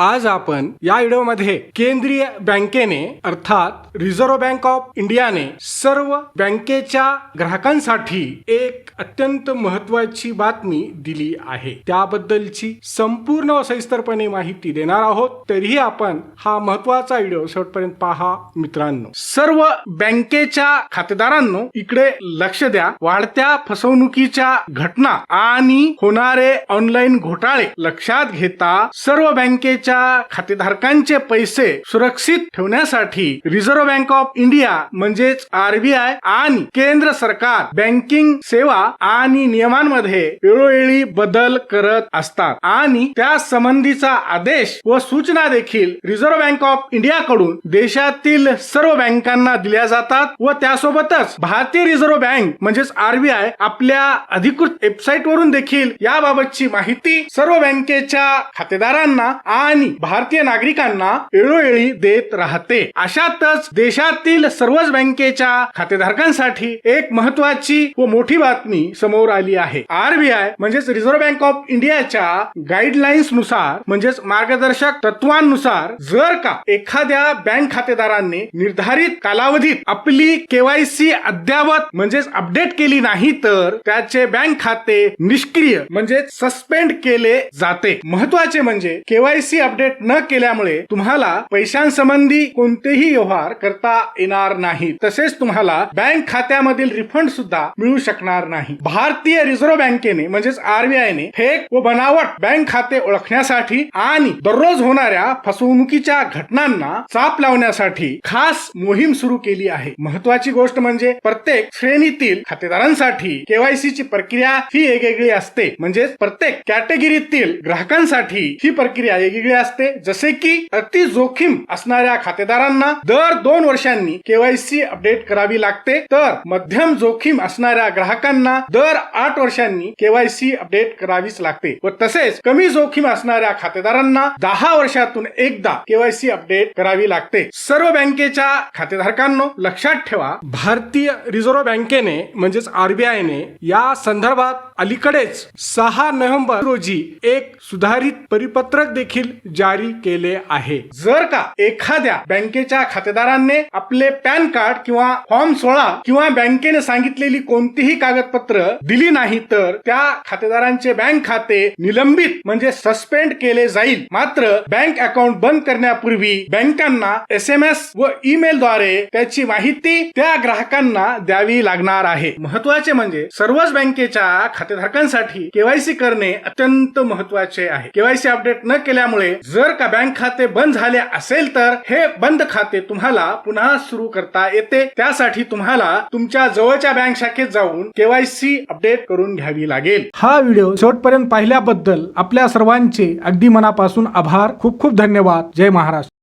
आज आपण या व्हिडिओमध्ये केंद्रीय बँकेने अर्थात रिझर्व्ह बँक ऑफ इंडियाने सर्व बँकेच्या ग्राहकांसाठी एक अत्यंत महत्वाची बातमी दिली आहे. त्याबद्दलची संपूर्ण व सविस्तरपणे माहिती देणार आहोत. तरीही आपण हा महत्त्वाचा व्हिडिओ शेवटपर्यंत पहा मित्रांनो. सर्व बँकेच्या खातेदारांनो इकडे लक्ष द्या. वाढत्या फसवणुकीच्या घटना आणि होणारे ऑनलाईन घोटाळे लक्षात घेता सर्व बँकेच्या खातेधारकांचे पैसे सुरक्षित ठेवण्यासाठी रिझर्व्ह बँक ऑफ इंडिया म्हणजेच आरबीआय आणि केंद्र सरकार बँकिंग सेवा आणि नियमांमध्ये वेळोवेळी बदल करत असतात. आणि त्या संबंधीचा आदेश व सूचना देखील रिझर्व्ह बँक ऑफ इंडिया कडून देशातील सर्व बँकांना दिल्या जातात व त्यासोबतच भारतीय रिझर्व्ह बँक म्हणजेच आरबीआय आपल्या अधिकृत वेबसाईट वरून देखील याबाबतची माहिती सर्व बँकेच्या खातेदारांना आणि भारतीय नागरिकांना वेळोवेळी देत राहते. अशातच देशातील सर्वच बँकेच्या खातेधारकांसाठी एक महत्वाची व मोठी बातमी समोर आली आहे. आरबीआय म्हणजेच रिझर्व्ह बँक ऑफ इंडियाच्या गाईडलाईन्सनुसार म्हणजेच मार्गदर्शक तत्वांनुसार जर का एखाद्या बँक खातेदारांनी निर्धारित कालावधीत आपली केवायसी अद्यावत म्हणजेच अपडेट केली नाही तर त्याचे बँक खाते निष्क्रिय म्हणजे सस्पेंड केले जाते. महत्त्वाचे म्हणजे केवायसी अपडेट न केल्यामुळे तुम्हाला पैशांसंबंधी कोणतेही व्यवहार करता येणार नाही. तसेच तुम्हाला बँक खात्यामधील रिफंड सुद्धा मिळू शकणार नाही. भारतीय रिझर्व्ह बँकेने म्हणजेच आरबीआयने फेक व बनावट बँक खाते ओळखण्यासाठी आणि दररोज होणाऱ्या फसवणुकीच्या घटनांना चाप लावण्यासाठी खास मोहीम सुरू केली आहे. महत्वाची गोष्ट म्हणजे प्रत्येक श्रेणीतील खातेदारांसाठी केवायसी ची प्रक्रिया ही वेगवेगळी असते. म्हणजेच प्रत्येक कॅटेगरीतील ग्राहकांसाठी ही प्रक्रिया वेगवेगळी असते. जसे की अति जोखीम असणाऱ्या खातेदारांना दर दोन वर्षांनी केवायसी अपडेट करावी लागते. तर मध्यम जोखीम असणाऱ्या ग्राहकांना दर आठ वर्षांनी केवायसी अपडेट करावीच लागते. व तसेच कमी जोखीम असणाऱ्या खातेदारांना दहा वर्षातून एकदा केवायसी अपडेट करावी लागते. सर्व बँकेच्या खातेधारकांनो लक्षात ठेवा भारतीय रिझर्व्ह बँकेने म्हणजेच आरबीआयने या संदर्भात अलीकडेच सहा नोव्हेंबर रोजी एक सुधारित परिपत्रक देखील जारी केले आहे. जर का एखाद्या बँकेच्या खातेदारांनी आपले पॅन कार्ड किंवा फॉर्म सोळा किंवा बँकेने सांगितलेली कोणतीही कागदपत्र दिली नाही तर त्या खातेदारांचे बँक खाते निलंबित म्हणजे सस्पेंड केले जाईल. मात्र बँक अकाउंट बंद करण्यापूर्वी बँकांना एस एम एस व ईमेल द्वारे त्याची माहिती त्या ग्राहकांना द्यावी लागणार आहे. महत्त्वाचे म्हणजे सर्वच बँकेच्या खातेधारकांसाठी केवायसी करणे अत्यंत महत्त्वाचे आहे. केवायसी अपडेट न केल्यामुळे जर का बँक खाते बंद झाले असेल तर हे बंद खाते तुम्हाला पुन्हा सुरू करता येते. त्यासाठी तुम्हाला तुमच्या जवळच्या बँक शाखेत जाऊन केवायसी अपडेट करून घ्यावी लागेल. हा व्हिडिओ शेवटपर्यंत पाहिल्याबद्दल आपल्या सर्वांचे अगदी मनापासून आभार. खूप खूप धन्यवाद. जय महाराष्ट्र.